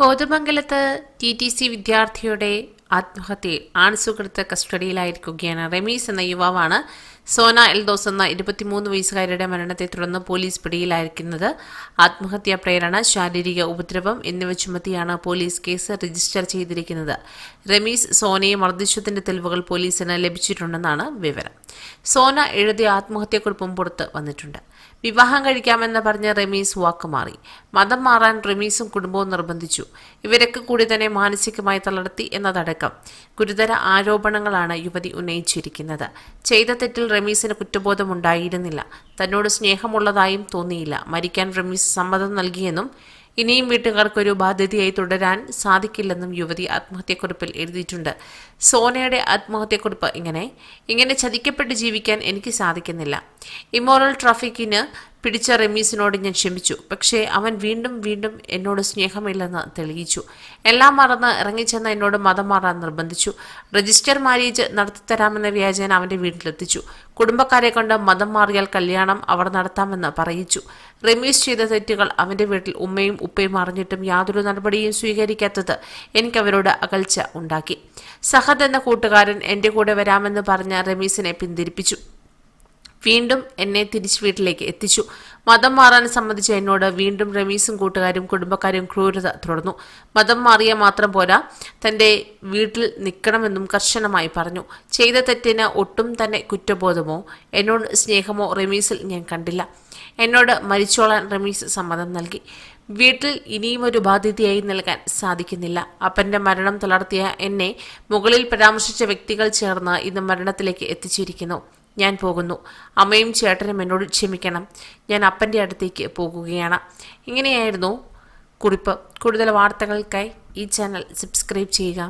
കോതമംഗലത്ത് T T C വിദ്യാർത്ഥിയുടെ ആത്മഹത്യയിൽ ആൺസുഹൃത്ത് കസ്റ്റഡിയിലായിരിക്കുകയാണ്. റമീസ് എന്ന യുവാവാണ് സോന എൽദോസ് എന്ന ഇരുപത്തിമൂന്ന് വയസ്സുകാരിയുടെ മരണത്തെ തുടർന്ന് പോലീസ് പിടിയിലായിരിക്കുന്നത് ആത്മഹത്യാ പ്രേരണ ശാരീരിക ഉപദ്രവം എന്നിവ ചുമത്തിയാണ് പോലീസ് കേസ് രജിസ്റ്റർ ചെയ്തിരിക്കുന്നത്. റമീസ് സോനയെ മർദ്ദിച്ചതിന്റെ തെളിവുകൾ പോലീസിന് ലഭിച്ചിട്ടുണ്ടെന്നാണ് വിവരം. സോന എഴുതിയ ആത്മഹത്യക്കുറിപ്പും പുറത്ത് വന്നിട്ടുണ്ട്. വിവാഹം കഴിക്കാമെന്ന് പറഞ്ഞ റമീസ് വാക്കുമാറി മതം മാറാൻ റമീസും കുടുംബവും നിർബന്ധിച്ചു. ഇവരൊക്കെ കൂടി തന്നെ മാനസികമായി തളർത്തി എന്നതടക്കം ഗുരുതര ആരോപണങ്ങളാണ് യുവതി ഉന്നയിച്ചിരിക്കുന്നത്. ചെയ്ത തെറ്റിൽ റമീസിന് കുറ്റബോധമുണ്ടായിരുന്നില്ല. തന്നോട് സ്നേഹമുള്ളതായും തോന്നിയില്ല. മരിക്കാൻ റമീസ് സമ്മതം നൽകിയെന്നും ഇനിയും വീട്ടുകാർക്കൊരു ബാധ്യതയായി തുടരാൻ സാധിക്കില്ലെന്നും യുവതി ആത്മഹത്യക്കുറിപ്പിൽ എഴുതിയിട്ടുണ്ട്. സോനയുടെ ആത്മഹത്യക്കുറിപ്പ് ഇങ്ങനെ ഇങ്ങനെ ചതിക്കപ്പെട്ട് ജീവിക്കാൻ എനിക്ക് സാധിക്കുന്നില്ല. ഇമോറൽ ട്രാഫിക്കിന് പിടിച്ച റമീസിനോട് ഞാൻ ക്ഷമിച്ചു. പക്ഷേ അവൻ വീണ്ടും വീണ്ടും എന്നോട് സ്നേഹമില്ലെന്ന് തെളിയിച്ചു. എല്ലാം മറന്ന് ഇറങ്ങിച്ചെന്ന് എന്നോട് മതം മാറാൻ നിർബന്ധിച്ചു. രജിസ്റ്റർ മാരേജ് നടത്തിത്തരാമെന്ന വ്യാജേന അവന്റെ വീട്ടിലെത്തിച്ചു. കുടുംബക്കാരെ കൊണ്ട് മതം മാറിയാൽ കല്യാണം അവർ നടത്താമെന്ന് പറയിച്ചു. റമീസ് ചെയ്ത തെറ്റുകൾ അവന്റെ വീട്ടിൽ ഉമ്മയും ഉപ്പയും അറിഞ്ഞിട്ടും യാതൊരു നടപടിയും സ്വീകരിക്കാത്തത് എനിക്ക് അവരോട് അകൽച്ച ഉണ്ടാക്കി. സഹദ് എന്ന കൂട്ടുകാരൻ എന്റെ കൂടെ വരാമെന്ന് പറഞ്ഞ റമീസിനെ പിന്തിരിപ്പിച്ചു. വീണ്ടും എന്നെ തിരിച്ചു വീട്ടിലേക്ക് എത്തിച്ചു. മതം മാറാൻ സംബന്ധിച്ച എന്നോട് വീണ്ടും റമീസും കൂട്ടുകാരും കുടുംബക്കാരും ക്രൂരത തുടർന്നു. മതം മാറിയ മാത്രം പോരാ തന്റെ വീട്ടിൽ നിൽക്കണമെന്നും കർശനമായി പറഞ്ഞു. ചെയ്ത തെറ്റിന് ഒട്ടും തന്നെ കുറ്റബോധമോ എന്നോട് സ്നേഹമോ റമീസിൽ ഞാൻ കണ്ടില്ല. എന്നോട് മരിച്ചോളാൻ റമീസ് സമ്മതം നൽകി. വീട്ടിൽ ഇനിയും ഒരു ബാധ്യതയായി നൽകാൻ സാധിക്കുന്നില്ല. അപ്പന്റെ മരണം തളർത്തിയ എന്നെ മുകളിൽ പരാമർശിച്ച വ്യക്തികൾ ചേർന്ന് ഇന്ന് മരണത്തിലേക്ക് എത്തിച്ചിരിക്കുന്നു. ഞാൻ പോകുന്നു. അമ്മയും ചേട്ടനും എന്നോട് ക്ഷമിക്കണം. ഞാൻ അപ്പന്റെ അടുത്തേക്ക് പോകുകയാണ്. ഇങ്ങനെയായിരുന്നു കുറിപ്പ്. കൂടുതൽ വാർത്തകൾക്കായി ഈ ചാനൽ സബ്സ്ക്രൈബ് ചെയ്യുക.